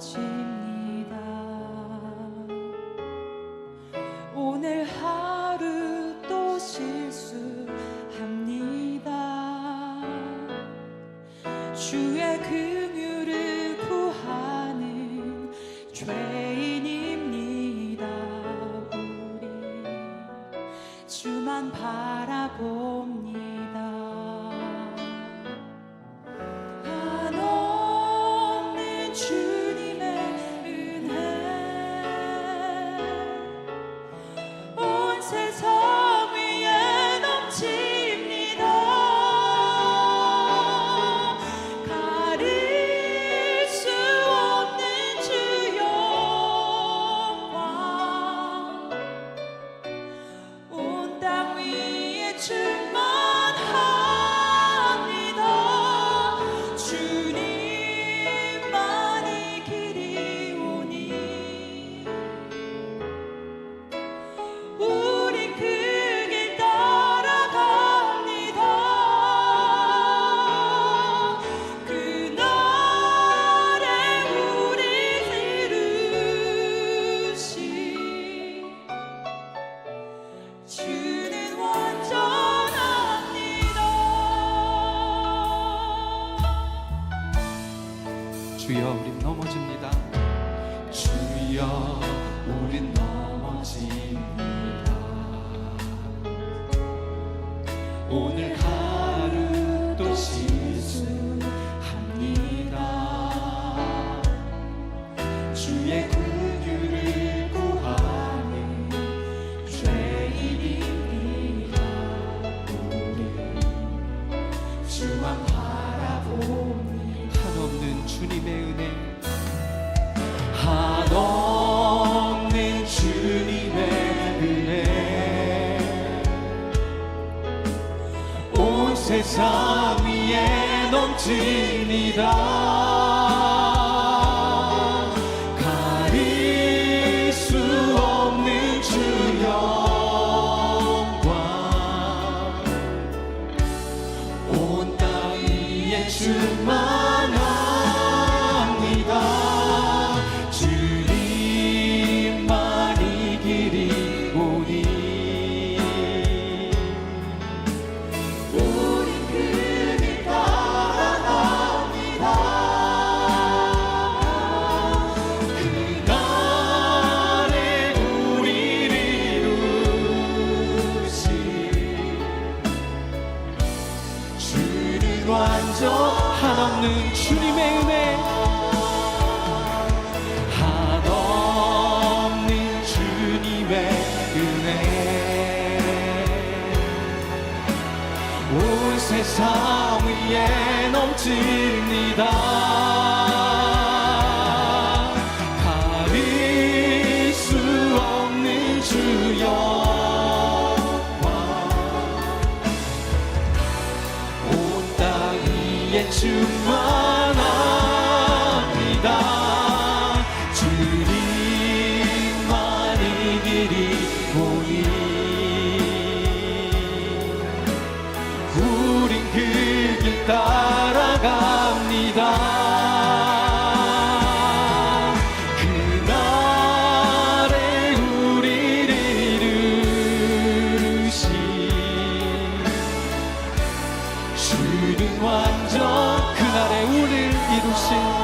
넘어집니다. 오늘 하루 또 실수합니다. 주의 긍휼을 구하는 죄인입니다. 우리 주만 바라봅니다 주여 우린 넘어집니다. 주여 우린 넘어집니다. 오늘 하루 또 실수합니다. 주의 주만 바라봅니다 한없는 주님의 은혜. 한없는 주님의 은혜. 온 세상 위에 넘칩니다. 가릴 수 없는 주 영광 온 땅 위에 충만 완전 한없는 주님의 은혜. 한없는 주님의 은혜. 온 세상 위에 넘칩니다 위에 충만합니다. 주님만이 길이 보니 우린 그 길 따라갑니다 주